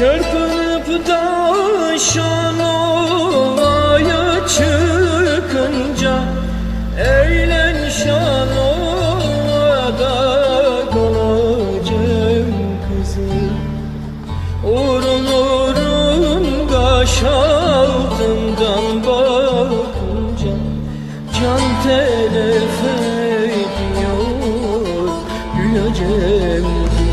Çırpınıp da şan ovaya çıkınca Eğlen şan ovada kalacağım kızım. Urun urun kaş altından bakınca Can telef ediyor güleceğim. kızım